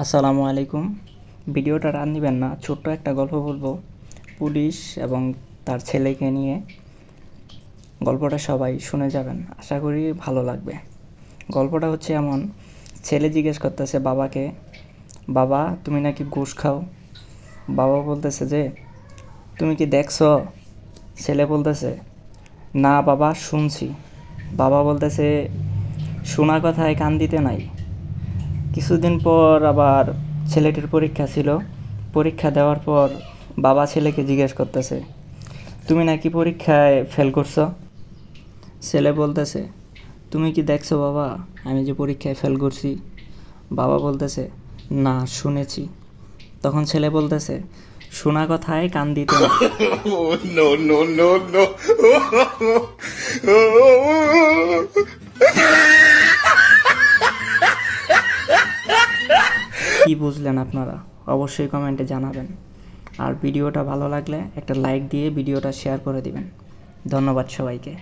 আসসালামু আলাইকুম। ভিডিওটা রান দিবেন না, ছোট্ট একটা গল্প বলব। পুলিশ এবং তার ছেলেকে নিয়ে গল্পটা সবাই শুনে যাবেন, আশা করি ভালো লাগবে। গল্পটা হচ্ছে এমন, ছেলে জিজ্ঞেস করতেছে বাবাকে, বাবা, তুমি নাকি ঘুষ খাও? বাবা বলতেছে যে, তুমি কি দেখছ? ছেলে বলতেছে, না বাবা, শুনছি। বাবা বলতেছে, শোনা কথায় কান দিতে নাই। কিছুদিন পর আবার ছেলেটির পরীক্ষা ছিল পরীক্ষা দেওয়ার পর বাবা ছেলেকে জিজ্ঞেস করতেছে তুমি নাকি পরীক্ষায় ফেল করছ ছেলে বলতেছে তুমি কি দেখছ বাবা আমি যে পরীক্ষায় ফেল করছি বাবা বলতেছে না শুনেছি তখন ছেলে বলতেছে শোনা কথায় কান দিতে না কি বুঝলেন আপনারা? অবশ্যই কমেন্টে জানাবেন। আর ভিডিওটা ভালো লাগলে একটা লাইক দিয়ে ভিডিওটা শেয়ার করে দিবেন। ধন্যবাদ সবাইকে।